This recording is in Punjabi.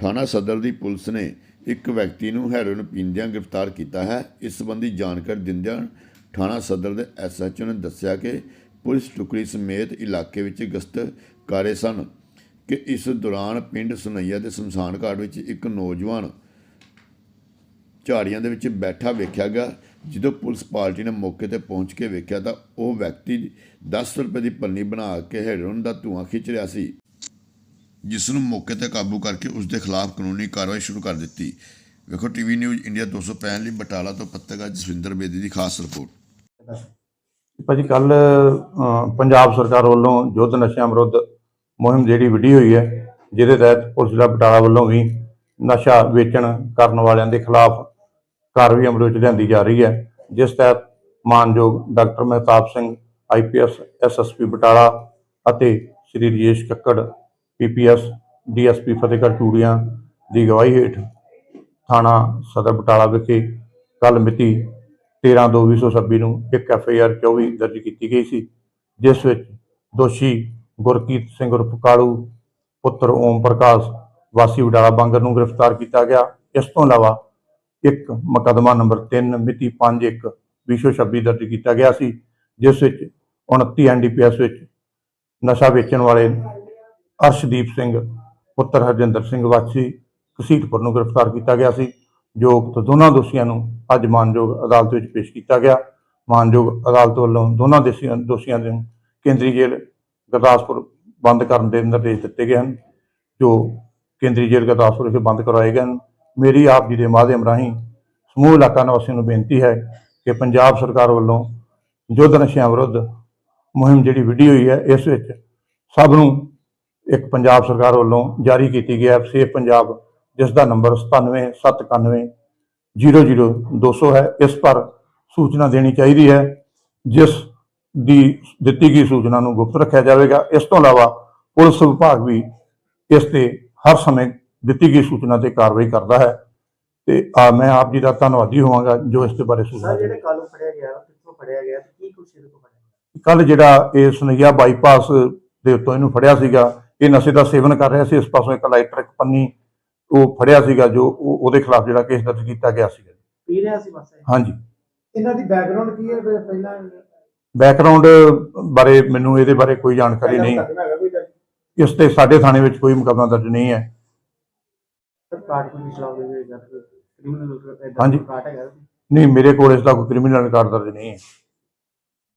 ਥਾਣਾ ਸਦਰ ਦੀ ਪੁਲਿਸ ਨੇ ਇੱਕ ਵਿਅਕਤੀ ਨੂੰ ਹੈਰੋਇਨ ਪੀਂਦਿਆਂ ਗ੍ਰਿਫਤਾਰ ਕੀਤਾ ਹੈ। ਇਸ ਸੰਬੰਧੀ ਜਾਣਕਾਰੀ ਦਿੰਦਿਆਂ ਥਾਣਾ ਸਦਰ ਦੇ ਐਸਐਚਓ ਨੇ ਦੱਸਿਆ ਕਿ ਪੁਲਿਸ ਟੁਕੜੀ ਸਮੇਤ ਇਲਾਕੇ ਵਿੱਚ ਗਸ਼ਤ ਕਰ ਰਹੇ ਸਨ ਕਿ ਇਸ ਦੌਰਾਨ ਪਿੰਡ ਸੁਨਈਆ ਦੇ ਸ਼ਮਸ਼ਾਨ ਘਾਟ ਵਿੱਚ ਇੱਕ ਨੌਜਵਾਨ ਝਾੜੀਆਂ ਦੇ ਵਿੱਚ ਬੈਠਾ ਵੇਖਿਆ ਗਿਆ। ਜਦੋਂ ਪੁਲਿਸ ਪਾਰਟੀ ਨੇ ਮੌਕੇ ਤੇ ਪਹੁੰਚ ਕੇ ਵੇਖਿਆ ਤਾਂ ਉਹ ਵਿਅਕਤੀ 10 ਰੁਪਏ ਦੀ ਪੰਨੀ ਬਣਾ ਕੇ ਹੈਰੋਇਨ ਦਾ ਧੂੰਆਂ ਖਿੱਚ ਰਿਹਾ ਸੀ। ਜਿਸ ਨੂੰ ਮੌਕੇ ਤੇ ਕਾਬੂ ਕਰਕੇ ਉਸ ਦੇ ਖਿਲਾਫ ਕਾਨੂੰਨੀ ਕਾਰਵਾਈ ਸ਼ੁਰੂ ਕਰ ਦਿੱਤੀ। ਵੇਖੋ ਟੀਵੀ ਨਿਊਜ਼ ਇੰਡੀਆ 265 ਲਈ ਬਟਾਲਾ ਤੋਂ ਪੱਤਰਕਾਰ ਜਸਵਿੰਦਰ ਬੇਦੀ ਦੀ ਖਾਸ ਰਿਪੋਰਟ। ਭਾਜੀ ਕੱਲ ਪੰਜਾਬ ਸਰਕਾਰ ਵੱਲੋਂ ਯੁੱਧ ਨਸ਼ਿਆਂ ਵਿਰੁੱਧ ਮੁਹਿੰਮ ਜਿਹੜੀ ਵਿੱਢੀ ਹੋਈ ਹੈ, ਜਿਹਦੇ ਤਹਿਤ ਪੁਲਿਸ ਜ਼ਿਲ੍ਹਾ ਬਟਾਲਾ ਵੱਲੋਂ ਵੀ ਨਸ਼ਾ ਵੇਚਣ ਕਰਨ ਵਾਲਿਆਂ ਦੇ ਖਿਲਾਫ ਕਾਰਵਾਈ ਅਮਲ ਵਿੱਚ ਲਿਆਂਦੀ ਜਾ ਰਹੀ ਹੈ। ਜਿਸ ਤਹਿਤ ਮਾਨਯੋਗ doctor Mehtab Singh IPS SSP Batala ਅਤੇ ਸ੍ਰੀ ਰਜੇਸ਼ ਕੱਕੜ ਪੀਪੀਐਸ, ਡੀਐਸਪੀ ਫਤਿਹਗੜ੍ਹ ਚੂੜੀਆਂ ਦੀ ਗਵਾਹੀ ਹੇਠ ਥਾਣਾ ਸਦਰ ਬਟਾਲਾ ਵਿਖੇ ਕੱਲ ਮਿਤੀ 13/2/2026 ਨੂੰ ਇੱਕ ਐਫ ਆਈ ਆਰ 24 ਦਰਜ ਕੀਤੀ ਗਈ ਸੀ, ਜਿਸ ਵਿੱਚ ਦੋਸ਼ੀ ਗੁਰਕੀਤ ਸਿੰਘ ਉਰਫ ਕਾਲੂ, ਪੁੱਤਰ ਓਮ ਪ੍ਰਕਾਸ਼, ਵਾਸੀ ਵਡਾਲਾ ਬਾਂਗਰ ਨੂੰ ਗ੍ਰਿਫਤਾਰ ਕੀਤਾ ਗਿਆ। ਇਸ ਤੋਂ ਇਲਾਵਾ ਇੱਕ ਮੁਕੱਦਮਾ ਨੰਬਰ 3 ਮਿਤੀ 5/1/2026 ਦਰਜ ਕੀਤਾ ਗਿਆ ਸੀ, ਜਿਸ ਵਿੱਚ 29 ਐਨਡੀਪੀਐਸ ਵਿੱਚ ਨਸ਼ਾ ਵੇਚਣ ਵਾਲੇ ਅਰਸ਼ਦੀਪ ਸਿੰਘ, ਪੁੱਤਰ ਹਰਜਿੰਦਰ ਸਿੰਘ ਵਾਸੀ, ਕਸੀਟਪੁਰ ਨੂੰ ਗ੍ਰਿਫਤਾਰ ਕੀਤਾ ਗਿਆ ਸੀ। ਜੋ ਦੋਨਾਂ ਦੋਸ਼ੀਆਂ ਨੂੰ ਅੱਜ ਮਾਨਯੋਗ ਅਦਾਲਤ ਵਿੱਚ ਪੇਸ਼ ਕੀਤਾ ਗਿਆ। ਮਾਨਯੋਗ ਅਦਾਲਤ ਵੱਲੋਂ ਦੋਨਾਂ ਦੋਸ਼ੀਆਂ ਦੋਸ਼ੀਆਂ ਨੂੰ ਕੇਂਦਰੀ ਜੇਲ੍ਹ ਗੁਰਦਾਸਪੁਰ ਬੰਦ ਕਰਨ ਦੇ ਨਿਰਦੇਸ਼ ਦਿੱਤੇ ਗਏ ਹਨ, ਜੋ ਕੇਂਦਰੀ ਜੇਲ੍ਹ ਗੁਰਦਾਸਪੁਰ ਵਿਖੇ ਬੰਦ ਕਰਵਾਏ ਗਏ ਹਨ। ਮੇਰੀ ਆਪ ਜੀ ਦੇ ਮਾਧਿਅਮ ਰਾਹੀਂ ਸਮੂਹ ਇਲਾਕਾ ਨਿਵਾਸੀਆਂ ਨੂੰ ਬੇਨਤੀ ਹੈ ਕਿ ਪੰਜਾਬ ਸਰਕਾਰ ਵੱਲੋਂ ਯੁੱਧ ਨਸ਼ਿਆਂ ਵਿਰੁੱਧ ਮੁਹਿੰਮ ਜਿਹੜੀ ਵਿੱਢੀ ਹੋਈ ਹੈ, ਇਸ ਵਿੱਚ ਸਭ ਨੂੰ ਇੱਕ ਪੰਜਾਬ ਸਰਕਾਰ ਵੱਲੋਂ ਜਾਰੀ ਕੀਤੀ ਗਈ ਐਪ ਸੇਫ ਪੰਜਾਬ ਜਿਸ ਦਾ ਨੰਬਰ 97791 00200 ਹੈ। ਇਸ ਪਰ ਸੂਚਨਾ ਦੇਣੀ ਚਾਹੀਦੀ ਹੈ ਜਿਸ ਦੀ ਦਿੱਤੀ ਗਈ ਸੂਚਨਾ ਨੂੰ ਗੁਪਤ ਰੱਖਿਆ ਜਾਵੇਗਾ। ਇਸ ਤੋਂ ਇਲਾਵਾ ਪੁਲਿਸ ਵਿਭਾਗ ਵੀ ਇਸ ਤੇ ਹਰ ਸਮੇਂ ਦਿੱਤੀ ਗਈ ਸੂਚਨਾ ਤੇ ਕਾਰਵਾਈ ਕਰਦਾ ਹੈ। ਤੇ ਆ ਮੈਂ ਆਪ ਜੀ ਦਾ ਧੰਨਵਾਦੀ ਹੋਵਾਂਗਾ ਜੋ ਇਸ ਦੇ ਬਾਰੇ ਸੂਚਨਾ ਜਿਹੜੇ ਕੱਲ ਫੜਿਆ ਗਿਆ ਕਿੱਥੋਂ ਫੜਿਆ ਗਿਆ ਕੀ ਕੁਛ ਇਹਦੇ ਤੋਂ ਫੜਿਆ? ਕੱਲ ਜਿਹੜਾ ਇਹ ਸੁਨਈਆ ਬਾਈਪਾਸ ਦੇ ਉੱਤੋਂ ਇਹਨੂੰ ਫੜਿਆ ਸੀਗਾ ਇਹ ਨਸ਼ੇ ਦਾ ਸੇਵਨ ਕਰ ਰਿਹਾ ਸੀ ਇਸ ਪਾਸੋਂ ਇੱਕ ਲਾਈਟਰ ਇੱਕ ਪੰਨੀ ਉਹ ਫੜਿਆ ਸੀਗਾ ਜੋ ਉਹ- ਉਹਦੇ ਖਿਲਾਫ ਜਿਹੜਾ ਕੇਸ ਦਰਜ ਕੀਤਾ ਗਿਆ ਸੀਗਾ। ਪੀ ਰਿਹਾ ਸੀ ਬਸ ਇਹ? ਹਾਂਜੀ। ਇਹਨਾਂ ਦੀ ਬੈਕਗ੍ਰਾਉਂਡ ਕੀ ਹੈ? ਫਿਰ ਪਹਿਲਾਂ ਬੈਕਗ੍ਰਾਉਂਡ ਬਾਰੇ ਮੈਨੂੰ ਇਹਦੇ ਬਾਰੇ ਕੋਈ ਜਾਣਕਾਰੀ ਨਹੀਂ? ਇਸ ਤੇ ਸਾਡੇ ਥਾਣੇ ਵਿੱਚ ਕੋਈ ਮੁਕੱਦਮਾ ਦਰਜ ਨਹੀਂ ਹੈ। ਸਰ ਕਾਰਡ ਕੋਈ ਚਲਾਉਂਦੇ ਹੋਏ ਜਾਂ ਕ੍ਰਿਮੀਨਲ ਹਾਂਜੀ। ਹੈਗਾ। ਨਹੀਂ ਮੇਰੇ ਕੋਲ ਇਸ ਦਾ ਕੋਈ ਕ੍ਰਿਮੀਨਲ ਰਿਕਾਰਡ ਦਰਜ ਨਹੀਂ ਹੈ।